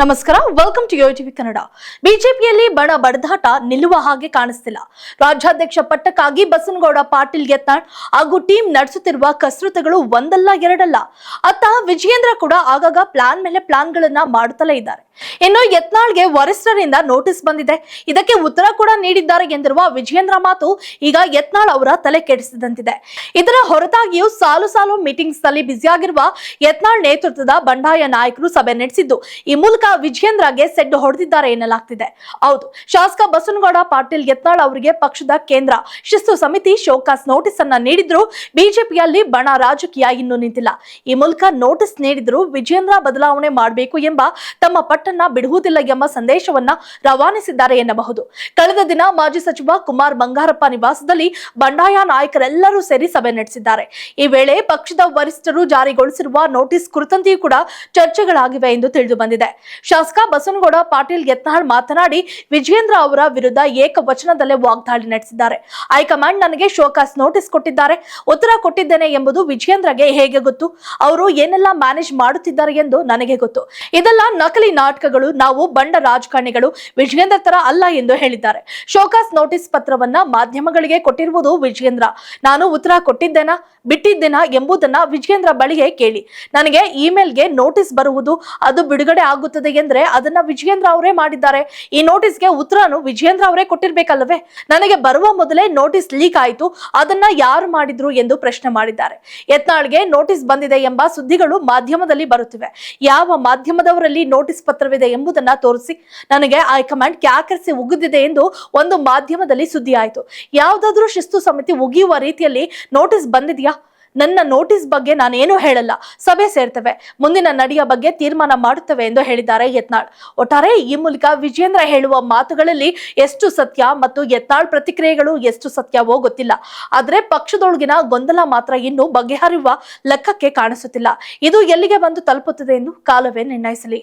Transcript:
ನಮಸ್ಕಾರ welcome to TV Kannada ಬಿಜೆಪಿಯಲ್ಲಿ ಬಣ ಬಡದಾಟ ನಿಲ್ಲುವ ಹಾಗೆ ಕಾಣಿಸ್ತಿಲ್ಲ. ರಾಜ್ಯಾಧ್ಯಕ್ಷ ಪಟ್ಟಕ್ಕಾಗಿ ಬಸನಗೌಡ ಪಾಟೀಲ್ ಯತ್ನಾಳ್ ಹಾಗೂ ಟೀಮ್ ನಡೆಸುತ್ತಿರುವ ಕಸರತ್ತುಗಳು ಒಂದಲ್ಲ ಎರಡಲ್ಲ. ಅತ್ತ ವಿಜಯೇಂದ್ರ ಕೂಡ ಆಗಾಗ ಪ್ಲಾನ್ ಮೇಲೆ ಪ್ಲಾನ್ಗಳನ್ನ ಮಾಡುತ್ತಲೇ ಇದ್ದಾರೆ. ಇನ್ನು ಯತ್ನಾಳ್ಗೆ ವರಿಷ್ಠರಿಂದ ನೋಟಿಸ್ ಬಂದಿದೆ. ಇದಕ್ಕೆ ಉತ್ತರ ಕೂಡ ನೀಡಿದ್ದಾರೆ ಎಂದಿರುವ ವಿಜಯೇಂದ್ರ ಮಾತು ಈಗ ಯತ್ನಾಳ್ ಅವರ ತಲೆ ಕೆಡಿಸಿದಂತಿದೆ. ಇದರ ಹೊರತಾಗಿಯೂ ಸಾಲು ಸಾಲು ಮೀಟಿಂಗ್ಸ್ನಲ್ಲಿ ಬ್ಯುಸಿಯಾಗಿರುವ ಯತ್ನಾಳ್ ನೇತೃತ್ವದ ಬಂಡಾಯ ನಾಯಕರು ಸಭೆ ನಡೆಸಿದ್ದು, ಈ ಮೂಲಕ ವಿಜಯೇಂದ್ರಗೆ ಸೆಡ್ಡು ಹೊಡೆದಿದ್ದಾರೆ ಎನ್ನಲಾಗ್ತಿದೆ. ಹೌದು, ಶಾಸಕ ಬಸನಗೌಡ ಪಾಟೀಲ್ ಯತ್ನಾಳ್ ಅವರಿಗೆ ಪಕ್ಷದ ಕೇಂದ್ರ ಶಿಸ್ತು ಸಮಿತಿ ಶೋಕಾಸ್ ನೋಟಿಸ್ ಅನ್ನ ನೀಡಿದ್ರು ಬಿಜೆಪಿಯಲ್ಲಿ ಬಣ ರಾಜಕೀಯ ಇನ್ನೂ ನಿಂತಿಲ್ಲ. ಈ ಮೂಲಕ ನೋಟಿಸ್ ನೀಡಿದ್ರು ವಿಜಯೇಂದ್ರ ಬದಲಾವಣೆ ಮಾಡಬೇಕು ಎಂಬ ತಮ್ಮ ಪಟ್ಟನ್ನ ಬಿಡುವುದಿಲ್ಲ ಎಂಬ ಸಂದೇಶವನ್ನ ರವಾನಿಸಿದ್ದಾರೆ ಎನ್ನಬಹುದು. ಕಳೆದ ದಿನ ಮಾಜಿ ಸಚಿವ ಕುಮಾರ್ ಬಂಗಾರಪ್ಪ ನಿವಾಸದಲ್ಲಿ ಬಂಡಾಯ ನಾಯಕರೆಲ್ಲರೂ ಸೇರಿ ಸಭೆ ನಡೆಸಿದ್ದಾರೆ. ಈ ವೇಳೆ ಪಕ್ಷದ ವರಿಷ್ಠರು ಜಾರಿಗೊಳಿಸಿರುವ ನೋಟಿಸ್ ಕುರಿತಂತೆಯೂ ಕೂಡ ಚರ್ಚೆಗಳಾಗಿವೆ ಎಂದು ತಿಳಿದು ಬಂದಿದೆ ಶಾಸಕ ಬಸನಗೌಡ ಪಾಟೀಲ್ ಯತ್ನಾಳ್ ಮಾತನಾಡಿ, ವಿಜಯೇಂದ್ರ ಅವರ ವಿರುದ್ಧ ಏಕವಚನದಲ್ಲೇ ವಾಗ್ದಾಳಿ ನಡೆಸಿದ್ದಾರೆ. ಹೈಕಮಾಂಡ್ ನನಗೆ ಶೋಕಾಸ್ ನೋಟಿಸ್ ಕೊಟ್ಟಿದ್ದಾರೆ. ಉತ್ತರ ಕೊಟ್ಟಿದ್ದೇನೆ ಎಂಬುದು ವಿಜಯೇಂದ್ರಗೆ ಹೇಗೆ ಗೊತ್ತು? ಅವರು ಏನೆಲ್ಲ ಮ್ಯಾನೇಜ್ ಮಾಡುತ್ತಿದ್ದಾರೆ ಎಂದು ನನಗೆ ಗೊತ್ತು. ಇದೆಲ್ಲ ನಕಲಿ ನಾಟಕಗಳು ನಾವು ಬಂಡ ರಾಜಕಾರಣಿಗಳು, ವಿಜಯೇಂದ್ರ ತರ ಅಲ್ಲ ಎಂದು ಹೇಳಿದ್ದಾರೆ. ಶೋಕಾಸ್ ನೋಟಿಸ್ ಪತ್ರವನ್ನ ಮಾಧ್ಯಮಗಳಿಗೆ ಕೊಟ್ಟಿರುವುದು ವಿಜಯೇಂದ್ರ. ನಾನು ಉತ್ತರ ಕೊಟ್ಟಿದ್ದೇನಾ, ಬಿಟ್ಟಿದ್ದೇನಾ ಎಂಬುದನ್ನ ವಿಜಯೇಂದ್ರ ಬಳಿಗೆ ಕೇಳಿ. ನನಗೆ ಇಮೇಲ್ಗೆ ನೋಟಿಸ್ ಬರುವುದು ಅದು ಬಿಡುಗಡೆ ಆಗುತ್ತದೆ ಎಂದ್ರೆ ಅದನ್ನ ವಿಜಯೇಂದ್ರ ಅವರೇ ಮಾಡಿದ್ದಾರೆ. ಈ ನೋಟಿಸ್ಗೆ ಉತ್ತರನು ವಿಜಯೇಂದ್ರ ಅವರೇ ಕೊಟ್ಟಿರ್ಬೇಕಲ್ಲವೇ? ನನಗೆ ಬರುವ ಮೊದಲೇ ನೋಟಿಸ್ ಲೀಕ್ ಆಯಿತು, ಅದನ್ನ ಯಾರು ಮಾಡಿದ್ರು ಎಂದು ಪ್ರಶ್ನೆ ಮಾಡಿದ್ದಾರೆ. ಯತ್ನಾಳ್ಗೆ ನೋಟಿಸ್ ಬಂದಿದೆ ಎಂಬ ಸುದ್ದಿಗಳು ಮಾಧ್ಯಮದಲ್ಲಿ ಬರುತ್ತಿವೆ. ಯಾವ ಮಾಧ್ಯಮದವರಲ್ಲಿ ನೋಟಿಸ್ ಪತ್ರವಿದೆ ಎಂಬುದನ್ನ ತೋರಿಸಿ ನನಗೆ ಹೈಕಮಾಂಡ್ ಕ್ಯಾಕರಿಸಿ ಉಗಿದಿದೆ ಎಂದು ಒಂದು ಮಾಧ್ಯಮದಲ್ಲಿ ಸುದ್ದಿ ಆಯಿತು ಯಾವುದಾದ್ರೂ ಶಿಸ್ತು ಸಮಿತಿ ಉಗಿಯುವ ರೀತಿಯಲ್ಲಿ ನೋಟಿಸ್ ಬಂದಿದೆಯಾ? ನನ್ನ ನೋಟಿಸ್ ಬಗ್ಗೆ ನಾನೇನು ಹೇಳಲ್ಲ. ಸಭೆ ಸೇರ್ತವೆ. ಮುಂದಿನ ನಡೆಯ ಬಗ್ಗೆ ತೀರ್ಮಾನ ಮಾಡುತ್ತವೆ ಎಂದು ಹೇಳಿದ್ದಾರೆ ಯತ್ನಾಳ್. ಒಟ್ಟಾರೆ ಈ ಮೂಲಕ ವಿಜೇಂದ್ರ ಹೇಳುವ ಮಾತುಗಳಲ್ಲಿ ಎಷ್ಟು ಸತ್ಯ ಮತ್ತು ಯತ್ನಾಳ್ ಪ್ರತಿಕ್ರಿಯೆಗಳು ಎಷ್ಟು ಸತ್ಯವೋ ಗೊತ್ತಿಲ್ಲ. ಆದ್ರೆ ಪಕ್ಷದೊಳಗಿನ ಗೊಂದಲ ಮಾತ್ರ ಇನ್ನೂ ಬಗೆಹರಿಯುವ ಲೆಕ್ಕಕ್ಕೆ ಕಾಣಿಸುತ್ತಿಲ್ಲ. ಇದು ಎಲ್ಲಿಗೆ ಬಂದು ತಲುಪುತ್ತದೆ ಎಂದು ಕಾಲವೇ ನಿರ್ಣಯಿಸಲಿ.